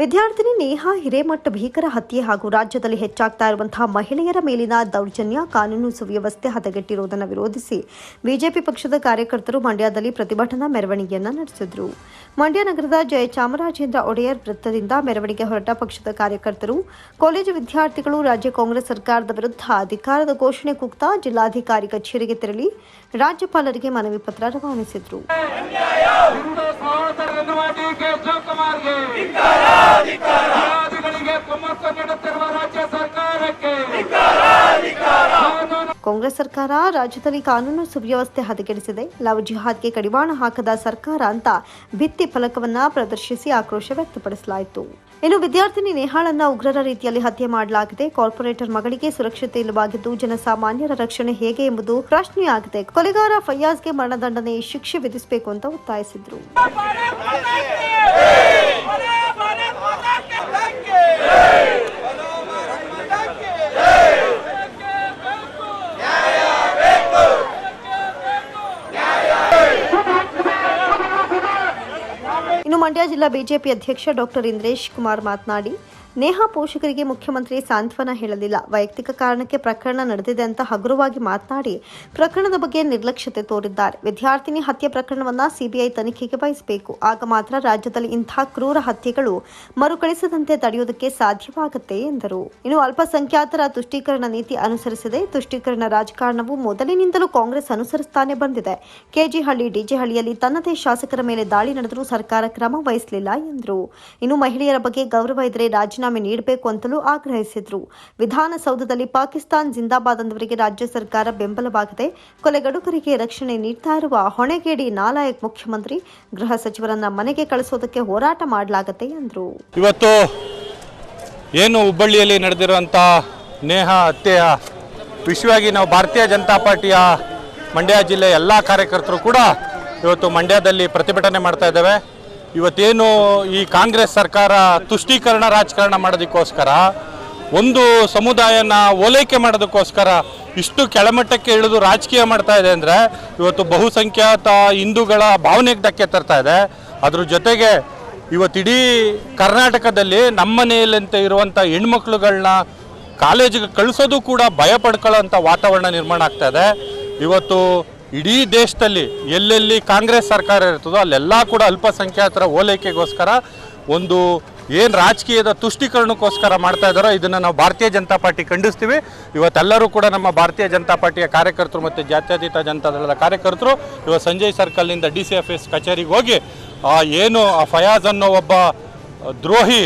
ವಿದ್ಯಾರ್ಥಿನಿ ನೇಹಾ ಹಿರೇಮಠ ಭೀಕರ ಹತ್ಯೆ ಹಾಗೂ ರಾಜ್ಯದಲ್ಲಿ ಹೆಚ್ಚಾಗ್ತಾ ಇರುವಂತಹ ಮಹಿಳೆಯರ ಮೇಲಿನ ದೌರ್ಜನ್ಯ, ಕಾನೂನು ಸುವ್ಯವಸ್ಥೆ ಹದಗೆಟ್ಟಿರುವುದನ್ನು ವಿರೋಧಿಸಿ ಬಿಜೆಪಿ ಪಕ್ಷದ ಕಾರ್ಯಕರ್ತರು ಮಂಡ್ಯದಲ್ಲಿ ಪ್ರತಿಭಟನಾ ಮೆರವಣಿಗೆಯನ್ನು ನಡೆಸಿದರು. ಮಂಡ್ಯ ನಗರದ ಜಯಚಾಮರಾಜೇಂದ್ರ ಒಡೆಯರ್ ವೃತ್ತದಿಂದ ಮೆರವಣಿಗೆ ಹೊರಟ ಪಕ್ಷದ ಕಾರ್ಯಕರ್ತರು, ಕಾಲೇಜು ವಿದ್ಯಾರ್ಥಿಗಳು, ರಾಜ್ಯ ಕಾಂಗ್ರೆಸ್ ಸರ್ಕಾರದ ವಿರುದ್ಧ ಅಧಿಕಾರದ ಘೋಷಣೆ ಕೂಗ್ತಾ ಜಿಲ್ಲಾಧಿಕಾರಿ ಕಚೇರಿಗೆ ತೆರಳಿ ರಾಜ್ಯಪಾಲರಿಗೆ ಮನವಿ ಪತ್ರ ರವಾನಿಸಿದರು. ಕಾಂಗ್ರೆಸ್ ಸರ್ಕಾರ ರಾಜ್ಯದಲ್ಲಿ ಕಾನೂನು ಸುವ್ಯವಸ್ಥೆ ಹದಗೆಡಿಸಿದೆ. ಲವ್ ಜಿಹಾದ್ಗೆ ಕಡಿವಾಣ ಹಾಕದ ಸರ್ಕಾರ ಅಂತ ಭಿತ್ತಿ ಫಲಕವನ್ನ ಪ್ರದರ್ಶಿಸಿ ಆಕ್ರೋಶ ವ್ಯಕ್ತಪಡಿಸಲಾಯಿತು. ಇನ್ನು ವಿದ್ಯಾರ್ಥಿನಿ ನೇಹಾಳನ್ನ ಉಗ್ರರ ರೀತಿಯಲ್ಲಿ ಹತ್ಯೆ ಮಾಡಲಾಗಿದೆ. ಕಾರ್ಪೊರೇಟರ್ ಮಗಳಿಗೆ ಸುರಕ್ಷತೆ ಇಲ್ಲವಾಗಿದ್ದು ಜನಸಾಮಾನ್ಯರ ರಕ್ಷಣೆ ಹೇಗೆ ಎಂಬುದು ಪ್ರಶ್ನೆಯಾಗಿದೆ. ಕೊಲೆಗಾರ ಫಯ್ಯಾಜ್ಗೆ ಮರಣದಂಡನೆ, ಶಿಕ್ಷೆ ವಿಧಿಸಬೇಕು ಅಂತ ಒತ್ತಾಯಿಸಿದ್ರು. ಮಂಡ್ಯ ಜಿಲ್ಲಾ ಬಿಜೆಪಿ ಅಧ್ಯಕ್ಷ ಡಾಕ್ಟರ್ ಇಂದ್ರೇಶ್ ಕುಮಾರ್ ಮಾತನಾಡಿ ನೇಹಾ ಪೋಷಕರಿಗೆ ಮುಖ್ಯಮಂತ್ರಿ ಸಾಂತ್ವನ ಹೇಳಲಿಲ್ಲ. ವೈಯಕ್ತಿಕ ಕಾರಣಕ್ಕೆ ಪ್ರಕರಣ ನಡೆದಿದೆ ಅಂತ ಹಗುರವಾಗಿ ಮಾತನಾಡಿ ಪ್ರಕರಣದ ಬಗ್ಗೆ ನಿರ್ಲಕ್ಷ್ಯತೆ ತೋರಿದ್ದಾರೆ. ವಿದ್ಯಾರ್ಥಿನಿ ಹತ್ಯೆ ಪ್ರಕರಣವನ್ನು ಸಿಬಿಐ ತನಿಖೆಗೆ ವಹಿಸಬೇಕು ಆಗ ಮಾತ್ರ ರಾಜ್ಯದಲ್ಲಿ ಇಂಥ ಕ್ರೂರ ಹತ್ಯೆಗಳು ಮರುಕಳಿಸದಂತೆ ತಡೆಯುವುದಕ್ಕೆ ಸಾಧ್ಯವಾಗುತ್ತೆ ಎಂದರು. ಇನ್ನು ಅಲ್ಪಸಂಖ್ಯಾತರ ತುಷ್ಟೀಕರಣ ನೀತಿ ಅನುಸರಿಸಿದೆ ತುಷ್ಟೀಕರಣ ರಾಜಕಾರಣವು ಮೊದಲಿನಿಂದಲೂ ಕಾಂಗ್ರೆಸ್ ಅನುಸರಿಸುತ್ತಾನೆ ಬಂದಿದೆ. ಕೆಜಿಹಳ್ಳಿ, ಡಿಜೆಹಳ್ಳಿಯಲ್ಲಿ ತನ್ನದೇ ಶಾಸಕರ ಮೇಲೆ ದಾಳಿ ನಡೆದರೂ ಸರ್ಕಾರ ಕ್ರಮ ವಹಿಸಲಿಲ್ಲ ಎಂದರು. ಇನ್ನು ಮಹಿಳೆಯರ ಬಗ್ಗೆ ಗೌರವ ಇದ್ರೆ ರಾಜೀನಾಮೆ ನೀಡಬೇಕು ಅಂತಲೂ ಆಗ್ರಹಿಸಿದರು. ವಿಧಾನಸೌಧದಲ್ಲಿ ಪಾಕಿಸ್ತಾನ್ ಜಿಂದಾಬಾದ್ ಅಂದವರಿಗೆ ರಾಜ್ಯ ಸರ್ಕಾರ ಬೆಂಬಲವಾಗಿದೆ. ಕೊಲೆಗಡುಕರಿಗೆ ರಕ್ಷಣೆ ನೀಡ್ತಾ ಇರುವ ಹೊಣೆಗೇಡಿ ನಾಲಾಯಕ್ ಮುಖ್ಯಮಂತ್ರಿ, ಗೃಹ ಸಚಿವರನ್ನ ಮನೆಗೆ ಕಳಿಸೋದಕ್ಕೆ ಹೋರಾಟ ಮಾಡಲಾಗತ್ತೆ ಎಂದರು ಇವತ್ತು ಏನು ಹುಬ್ಬಳ್ಳಿಯಲ್ಲಿ ನಡೆದಿರುವಂಥ ನೇಹ ಹತ್ಯೆಯ ವಿಷಯವಾಗಿ ನಾವು ಭಾರತೀಯ ಜನತಾ ಪಾರ್ಟಿಯ ಮಂಡ್ಯ ಜಿಲ್ಲೆಯ ಎಲ್ಲ ಕಾರ್ಯಕರ್ತರು ಕೂಡ ಇವತ್ತು ಮಂಡ್ಯದಲ್ಲಿ ಪ್ರತಿಭಟನೆ ಮಾಡ್ತಾ ಇದ್ದೇವೆ. ಇವತ್ತೇನು ಈ ಕಾಂಗ್ರೆಸ್ ಸರ್ಕಾರ ತುಷ್ಟೀಕರಣ ರಾಜಕಾರಣ ಮಾಡೋದಕ್ಕೋಸ್ಕರ, ಒಂದು ಸಮುದಾಯನ ಓಲೈಕೆ ಮಾಡೋದಕ್ಕೋಸ್ಕರ ಇಷ್ಟು ಕೆಳಮಟ್ಟಕ್ಕೆ ಇಳಿದು ರಾಜಕೀಯ ಮಾಡ್ತಾ ಇದೆ ಅಂದರೆ ಇವತ್ತು ಬಹುಸಂಖ್ಯಾತ ಹಿಂದೂಗಳ ಭಾವನೆಗೆ ಧಕ್ಕೆ ತರ್ತಾ ಇದೆ. ಅದ್ರ ಜೊತೆಗೆ ಇವತ್ತಿಡೀ ಕರ್ನಾಟಕದಲ್ಲಿ ನಮ್ಮನೆಯಲ್ಲಂತೆ ಇರುವಂಥ ಹೆಣ್ಮಕ್ಳುಗಳನ್ನ ಕಾಲೇಜಿಗೆ ಕಳಿಸೋದು ಕೂಡ ಭಯ ಪಡ್ಕೊಳ್ಳೋಂಥ ವಾತಾವರಣ ನಿರ್ಮಾಣ ಆಗ್ತಾ ಇದೆ. ಇವತ್ತು ಇಡೀ ದೇಶದಲ್ಲಿ ಎಲ್ಲೆಲ್ಲಿ ಕಾಂಗ್ರೆಸ್ ಸರ್ಕಾರ ಇರ್ತದೋ ಅಲ್ಲೆಲ್ಲ ಕೂಡ ಅಲ್ಪಸಂಖ್ಯಾತರ ಓಲೈಕೆಗೋಸ್ಕರ ಒಂದು ಏನು ರಾಜಕೀಯದ ತುಷ್ಟೀಕರಣಕ್ಕೋಸ್ಕರ ಮಾಡ್ತಾ ಇದ್ದಾರೋ ಇದನ್ನು ನಾವು ಭಾರತೀಯ ಜನತಾ ಪಾರ್ಟಿ ಖಂಡಿಸ್ತೀವಿ. ಇವತ್ತೆಲ್ಲರೂ ಕೂಡ ನಮ್ಮ ಭಾರತೀಯ ಜನತಾ ಪಾರ್ಟಿಯ ಕಾರ್ಯಕರ್ತರು ಮತ್ತು ಜಾತ್ಯತೀತ ಜನತಾ ದಳದ ಕಾರ್ಯಕರ್ತರು ಇವತ್ತು ಸಂಜಯ್ ಸರ್ಕಲ್ನಿಂದ ಡಿ ಸಿ ಎಫ್ ಎಸ್ ಕಚೇರಿಗೆ ಹೋಗಿ ಏನು ಆ ಫಯಾಜ್ ಅನ್ನೋ ಒಬ್ಬ ದ್ರೋಹಿ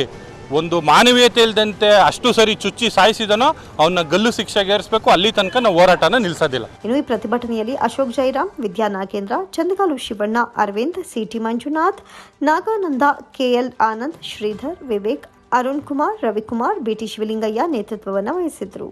ಒಂದು ಮಾನವೀಯತೆ ಇಲ್ಲದಂತೆ ಅಷ್ಟು ಸರಿ ಚುಚ್ಚಿ ಸಾಯಿಸಿದನೋ ಅವನ್ನ ಗಲ್ಲು ಶಿಕ್ಷೆಗೆ ಏರಿಸಬೇಕು, ಅಲ್ಲಿ ತನಕ ನಾವು ಹೋರಾಟನ ನಿಲ್ಲಿಸೋದಿಲ್ಲ ಇನ್ನು ಈ ಪ್ರತಿಭಟನೆಯಲ್ಲಿ Ashok Jairam Vidya Nagendra Chandagalu Shivanna, Arvind, C T Manjunath, Nagananda, K L Anand, Sridhar, Vivek, Arun Kumar, Ravikumar, B T Shivalingaiah ನೇತೃತ್ವವನ್ನು ವಹಿಸಿದ್ರು